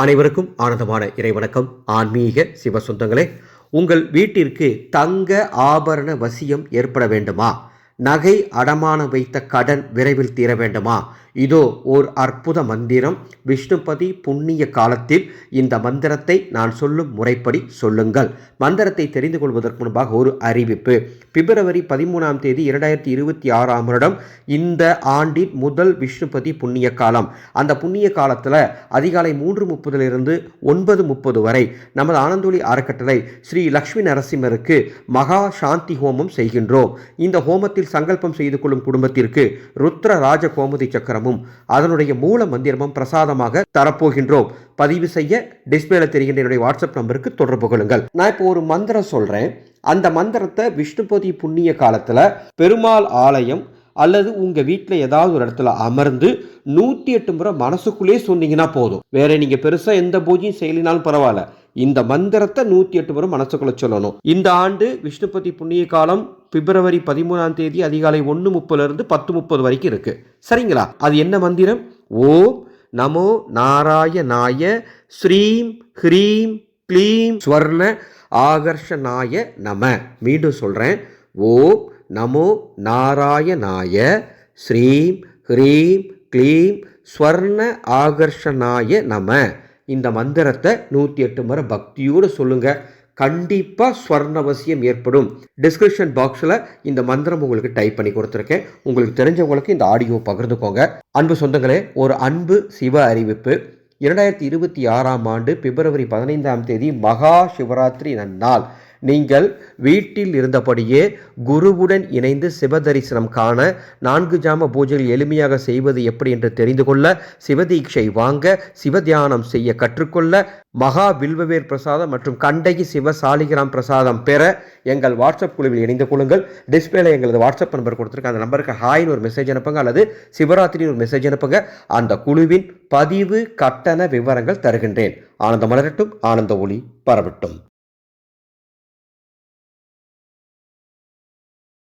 அனைவருக்கும் ஆனந்தமான இறைவணக்கம். ஆன்மீக சிவ சொந்தங்களே உங்கள் வீட்டிற்கு தங்க ஆபரண வசியம் ஏற்பட வேண்டுமா? நகை அடமானம் வைத்த கடன் விரைவில் தீர வேண்டுமா? இதோ ஓர் அற்புத மந்திரம். விஷ்ணுபதி புண்ணிய காலத்தில் இந்த மந்திரத்தை நான் சொல்லும் முறைப்படி சொல்லுங்கள். மந்திரத்தை தெரிந்து கொள்வதற்கு முன்பாக ஒரு அறிவிப்பு. பிப்ரவரி பதிமூணாம் தேதி இரண்டாயிரத்தி இருபத்தி ஆறாம் வருடம் இந்த ஆண்டின் முதல் விஷ்ணுபதி புண்ணிய காலம். அந்த புண்ணிய காலத்தில் அதிகாலை மூன்று முப்பதிலிருந்து ஒன்பது முப்பது வரை நமது ஆனந்தொலி அறக்கட்டளை ஸ்ரீ லக்ஷ்மி நரசிம்மருக்கு மகா சாந்தி ஹோமம் செய்கின்றோம். இந்த ஹோமத்தில் சங்கல்பம் செய்து கொள்ளும் குடும்பத்திற்கு ருத்ர ராஜ கோமதி சக்கரமும் அதனுடைய மூல மந்திரமும் பிரசாதமாக தரப்போகின்றோம். பதிவு செய்ய டிஸ்பிளேல தெரிகின்ற என்னுடைய வாட்ஸ்அப் நம்பருக்கு தொடர்பு கொள்ளுங்கள். நான் இப்போ ஒரு மந்திரம் சொல்றேன். அந்த மந்திரத்தை விஷ்ணுபதி புண்ணிய காலத்துல பெருமாள் ஆலயம் அல்லது உங்கள் வீட்டில் ஏதாவது ஒரு இடத்துல அமர்ந்து நூற்றி எட்டு முறை மனசுக்குள்ளே சொன்னீங்கன்னா போதும். வேற நீங்கள் பெருசாக எந்த பூஜையும் செய்யலினாலும் பரவாயில்ல. இந்த மந்திரத்தை நூற்றி எட்டு முறை மனசுக்குள்ளே சொல்லணும். இந்த ஆண்டு விஷ்ணுபதி புண்ணிய காலம் பிப்ரவரி பதிமூணாம் தேதி அதிகாலை ஒன்று முப்பதுலேருந்து பத்து முப்பது வரைக்கும் இருக்குது சரிங்களா? அது என்ன மந்திரம்? ஓம் நமோ நாராயணாய ஸ்ரீம் ஹ்ரீம் க்ளீம் ஸ்வர்ண ஆகர்ஷனாய நம. மீண்டும் சொல்கிறேன் ஓம் நமோ நாராயணாய ஸ்ரீம் ஹ்ரீம் க்ளீம் ஸ்வர்ண ஆகர்ஷனாய நம. இந்த மந்திரத்தை நூற்றி எட்டு முறை பக்தியோடு சொல்லுங்கள் கண்டிப்பாக ஸ்வர்ணவசியம் ஏற்படும். டிஸ்கிரிப்ஷன் பாக்ஸில் இந்த மந்திரம் உங்களுக்கு டைப் பண்ணி கொடுத்துருக்கேன். உங்களுக்கு தெரிஞ்சவங்களுக்கு இந்த ஆடியோ பகிர்ந்துக்கோங்க. அன்பு சொந்தங்களே ஒரு அன்பு சிவ அறிவிப்பு. இரண்டாயிரத்தி இருபத்தி ஆறாம் ஆண்டு பிப்ரவரி பதினைந்தாம் தேதி மகா சிவராத்திரி நன்னாள். நீங்கள் வீட்டில் இருந்தபடியே குருவுடன் இணைந்து சிவதரிசனம் காண நான்கு ஜாம பூஜைகள் எளிமையாக செய்வது எப்படி என்று தெரிந்து கொள்ள சிவதீட்சை வாங்க சிவதியானம் செய்ய கற்றுக்கொள்ள மகா வில்வவேர் பிரசாதம் மற்றும் கண்டகி சிவ சாலிகிராம் பிரசாதம் பெற எங்கள் வாட்ஸ்அப் குழுவில் இணைந்து கொள்ளுங்கள். டிஸ்பிளேல எங்களது வாட்ஸ்அப் நம்பர் கொடுத்துருக்க அந்த நம்பருக்கு ஹாய்னு ஒரு மெசேஜ் அனுப்புங்க. அல்லது சிவராத்திரின்னு ஒரு மெசேஜ் அனுப்புங்க. அந்த குழுவின் பதிவு கட்டண விவரங்கள் தருகின்றேன். ஆனந்த மலரட்டும். ஆனந்த ஒளி பரவட்டும்.